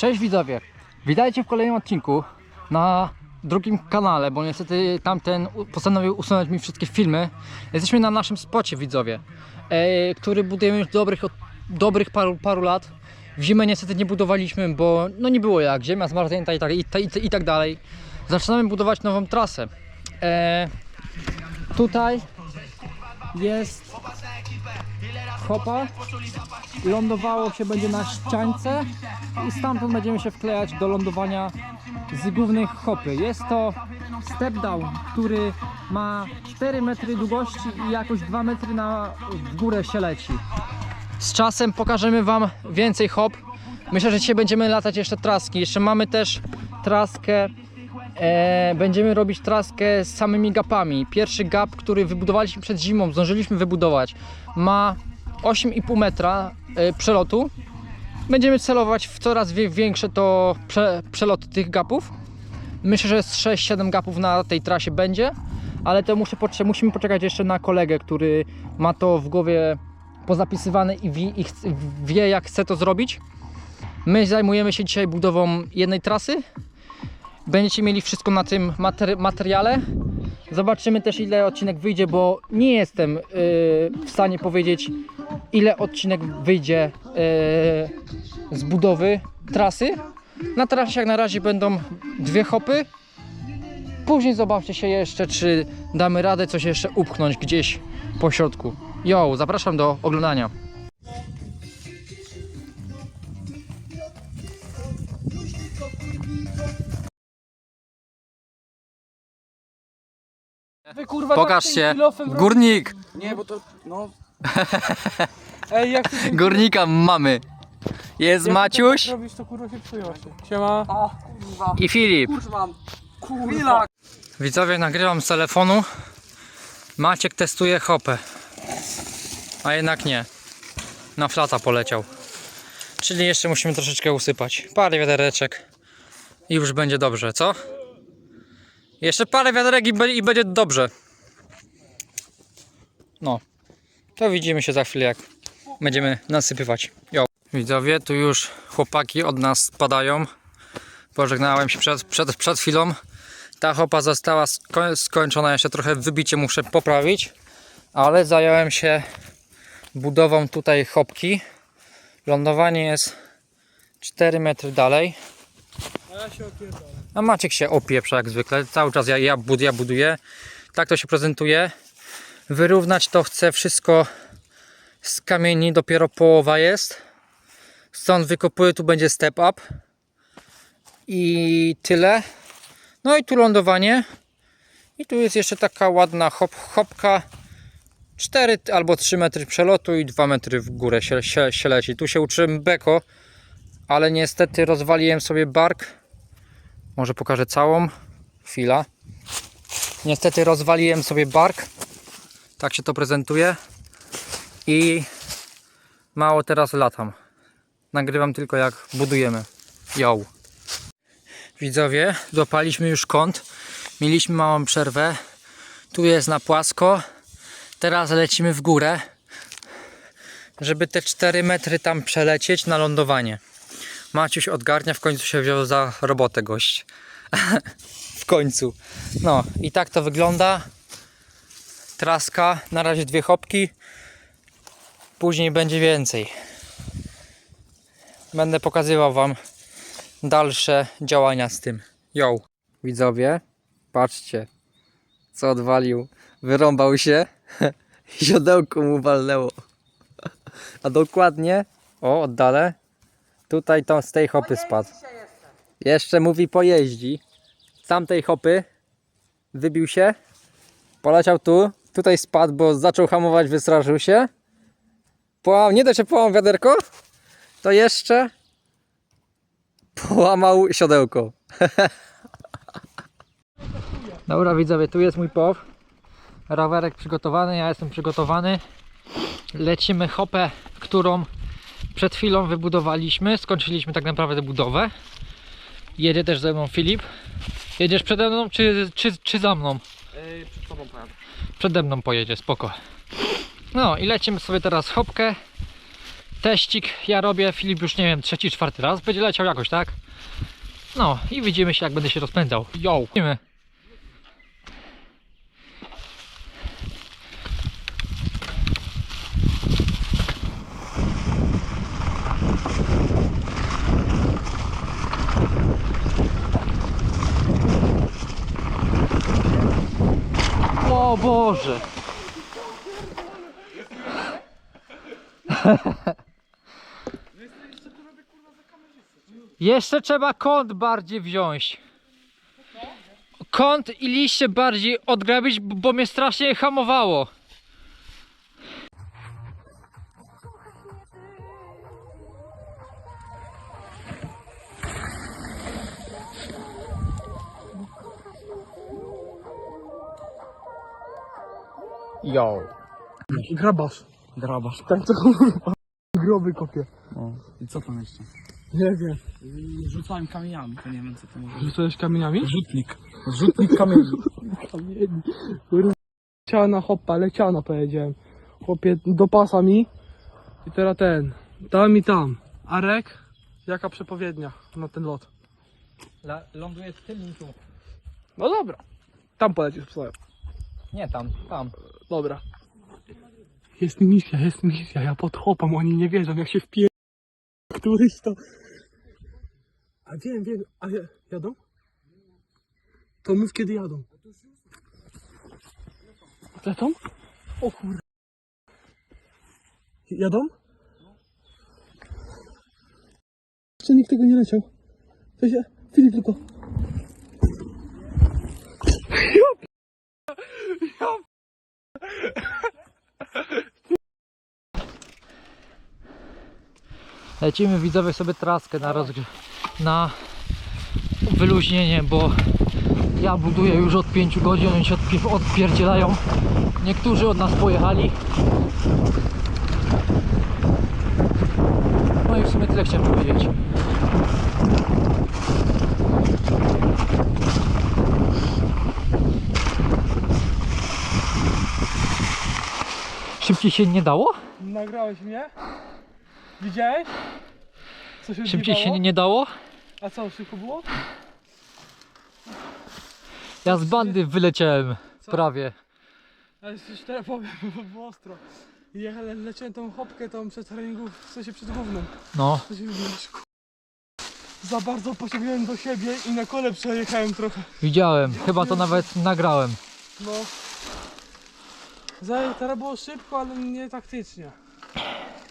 Cześć widzowie, witajcie w kolejnym odcinku na drugim kanale, bo niestety tamten postanowił usunąć mi wszystkie filmy. Jesteśmy na naszym spocie widzowie, e, który budujemy już dobrych, od, dobrych paru, paru lat. W zimę niestety nie budowaliśmy, bo no nie było jak, ziemia zmarznięta i tak, i, i, i tak dalej. Zaczynamy budować nową trasę. E, tutaj jest hopa lądowało się będzie na ściance i stamtąd będziemy się wklejać do lądowania z głównej hopy. Jest to step down, który ma 4 metry długości i jakoś 2 metry na w górę się leci. Z czasem pokażemy Wam więcej hop. Myślę, że dzisiaj będziemy latać jeszcze traski. Jeszcze mamy też traskę E, będziemy robić traskę z samymi gapami. Pierwszy gap, który wybudowaliśmy przed zimą, zdążyliśmy wybudować, ma 8,5 metra e, przelotu. Będziemy celować w coraz większe to prze, przeloty tych gapów. Myślę, że z 6-7 gapów na tej trasie będzie, ale to muszę, musimy poczekać jeszcze na kolegę, który ma to w głowie pozapisywane i, wie, i wie jak chce to zrobić. My zajmujemy się dzisiaj budową jednej trasy, Będziecie mieli wszystko na tym materi- materiale. Zobaczymy też ile odcinek wyjdzie, bo nie jestem yy, w stanie powiedzieć ile odcinek wyjdzie yy, z budowy trasy. Na trasie jak na razie będą dwie hopy. Później zobaczcie się jeszcze, czy damy radę coś jeszcze upchnąć gdzieś po środku. Jo, zapraszam do oglądania. Wy kurwa Pokaż tak się. Górnik! Nie, bo to, no... Ej, jak ty tym Górnika mamy. Jest jak Maciuś tak robisz, to kurwa się się. Siema. A, kurwa. i Filip. Kurz mam. Kurwa. Widzowie, nagrywam z telefonu. Maciek testuje hopę. A jednak nie. Na flata poleciał. Czyli jeszcze musimy troszeczkę usypać. Parę wiadereczek. I już będzie dobrze, co? Jeszcze parę wiaderek i, be- i będzie dobrze. No. To widzimy się za chwilę, jak będziemy nasypywać. Jo. Widzowie, tu już chłopaki od nas spadają. Pożegnałem się przed, przed, przed chwilą. Ta hopa została sko- skończona, jeszcze trochę wybicie muszę poprawić, ale zająłem się budową tutaj hopki. Lądowanie jest 4 metry dalej, A ja się opierdolę. a Maciek się opieprza jak zwykle, cały czas ja, ja, bud, ja buduję. Tak to się prezentuje. Wyrównać to chcę wszystko z kamieni, dopiero połowa jest. Stąd wykopuję, tu będzie step up. I tyle. No i tu lądowanie. I tu jest jeszcze taka ładna hop, hopka. 4 albo 3 metry przelotu i 2 metry w górę się, się, się leci. Tu się uczyłem beko, ale niestety rozwaliłem sobie bark. Może pokażę całą. Chwila. Niestety rozwaliłem sobie bark. Tak się to prezentuje. I mało teraz latam. Nagrywam tylko jak budujemy. Yo. Widzowie, złapaliśmy już kąt. Mieliśmy małą przerwę. Tu jest na płasko. Teraz lecimy w górę, żeby te 4 metry tam przelecieć na lądowanie. Maciuś odgarnia, w końcu się wziął za robotę gość. w końcu. No i tak to wygląda. Traska, na razie dwie hopki. Później będzie więcej. Będę pokazywał Wam dalsze działania z tym. Yo. Widzowie, patrzcie, co odwalił. Wyrąbał się. Siodełko mu walnęło. A dokładnie, o, oddalę. Tutaj to z tej hopy spadł. Jeszcze mówi pojeździ. Z tamtej hopy wybił się. Poleciał tu. Tutaj spadł, bo zaczął hamować, wystraszył się. Połam, nie da się połamał wiaderko, to jeszcze połamał siodełko. Dobra widzowie, tu jest mój pow. Rowerek przygotowany, ja jestem przygotowany. Lecimy hopę, którą przed chwilą wybudowaliśmy. Skończyliśmy tak naprawdę budowę. Jedzie też ze mną Filip. Jedziesz przede mną czy, czy, czy za mną? Ej, przed tobą pojadę. Przede mną pojedzie, spoko. No i lecimy sobie teraz hopkę. Teścik ja robię, Filip już nie wiem, trzeci, czwarty raz. Będzie leciał jakoś, tak? No i widzimy się jak będę się rozpędzał. Yo! O Boże! Jeszcze trzeba kąt bardziej wziąć. Kąt i liście bardziej odgrabić, bo mnie strasznie hamowało. Yo. Grabasz. Grabasz. Tak to kurwa. Groby kopie. O, I co tam jeszcze? Nie wiem. Rzucałem kamieniami, to nie wiem co to może Rzucałeś kamieniami? Rzutnik. Rzutnik kamieni. Kamieni. Kurwa. Leciana hoppa, leciana powiedziałem. Chłopie, do pasa mi. I teraz ten. Tam i tam. Arek, jaka przepowiednia na ten lot? ląduje w tym i tu. No dobra. Tam polecisz psojem. Nie tam, tam. Dobra. Jest misja, jest misja. Ja pod hopem, oni nie wierzą, jak się wpier... Któryś to... A wiem, wiem. A ja, jadą? To mów kiedy jadą. Lecą? O kur... Jadą? Jeszcze nikt tego nie leciał. To się... Filip tylko. Lecimy widzowie sobie traskę na rozgr... na wyluźnienie, bo ja buduję już od 5 godzin, oni się odpi- odpierdzielają. Niektórzy od nas pojechali. No i w sumie tyle chciałem powiedzieć. Szybciej się nie dało? Nagrałeś mnie? Widziałeś? Co się Szybciej się nie dało? A co, szybko było? Ja z bandy wyleciałem. Co? Prawie. Ale coś teraz powiem, bo było ostro. I ja le leciałem tą hopkę tą przed treningów, w sensie przed główną. No. Się ku- Za bardzo pociągnąłem do siebie i na kole przejechałem trochę. Widziałem. Chyba to nawet nagrałem. No. Za, teraz było szybko, ale nie taktycznie.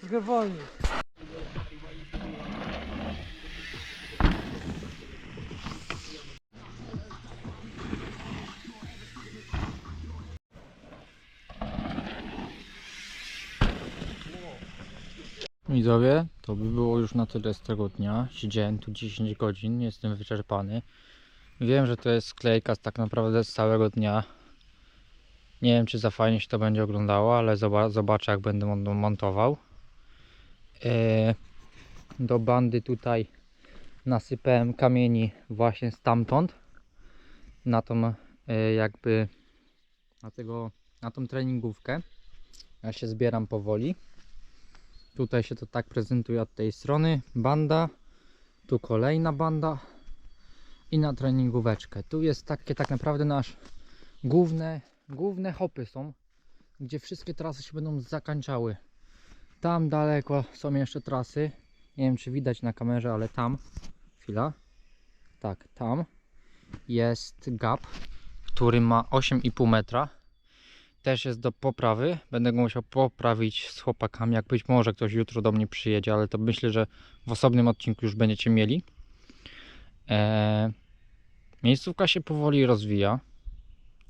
Trochę wolniej. Widzowie, to by było już na tyle z tego dnia. Siedziałem tu 10 godzin, jestem wyczerpany. Wiem, że to jest sklejka z tak naprawdę z całego dnia. Nie wiem, czy za fajnie się to będzie oglądało, ale zoba- zobaczę, jak będę mon- montował. E, do bandy tutaj nasypałem kamieni właśnie stamtąd. Na tą e, jakby na tego, na tą treningówkę. Ja się zbieram powoli. Tutaj się to tak prezentuje od tej strony. Banda. Tu kolejna banda. I na treningóweczkę. Tu jest takie tak naprawdę nasz główne, główne hopy są. Gdzie wszystkie trasy się będą zakończały. Tam daleko są jeszcze trasy. Nie wiem czy widać na kamerze, ale tam. Chwila. Tak, tam jest gap, który ma 8,5 metra też jest do poprawy. Będę go musiał poprawić z chłopakami, jak być może ktoś jutro do mnie przyjedzie, ale to myślę, że w osobnym odcinku już będziecie mieli. Eee, miejscówka się powoli rozwija.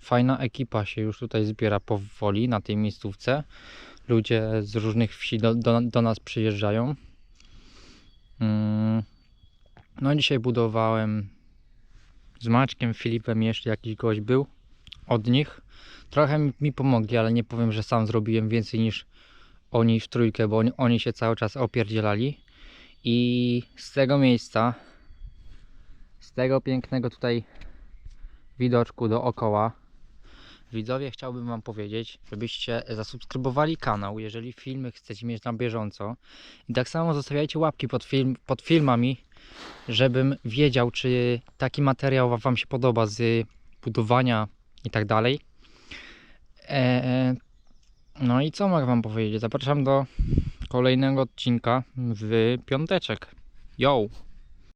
Fajna ekipa się już tutaj zbiera powoli na tej miejscówce. Ludzie z różnych wsi do, do, do nas przyjeżdżają. Mm. No dzisiaj budowałem z Maćkiem, Filipem jeszcze jakiś gość był od nich. Trochę mi, pomogli, ale nie powiem, że sam zrobiłem więcej niż oni w trójkę, bo oni się cały czas opierdzielali. I z tego miejsca, z tego pięknego tutaj widoczku dookoła, widzowie, chciałbym Wam powiedzieć, żebyście zasubskrybowali kanał, jeżeli filmy chcecie mieć na bieżąco. I tak samo zostawiajcie łapki pod, film, pod filmami, żebym wiedział, czy taki materiał Wam się podoba z budowania i tak dalej. E, no i co mogę Wam powiedzieć? Zapraszam do kolejnego odcinka w piąteczek. Yo!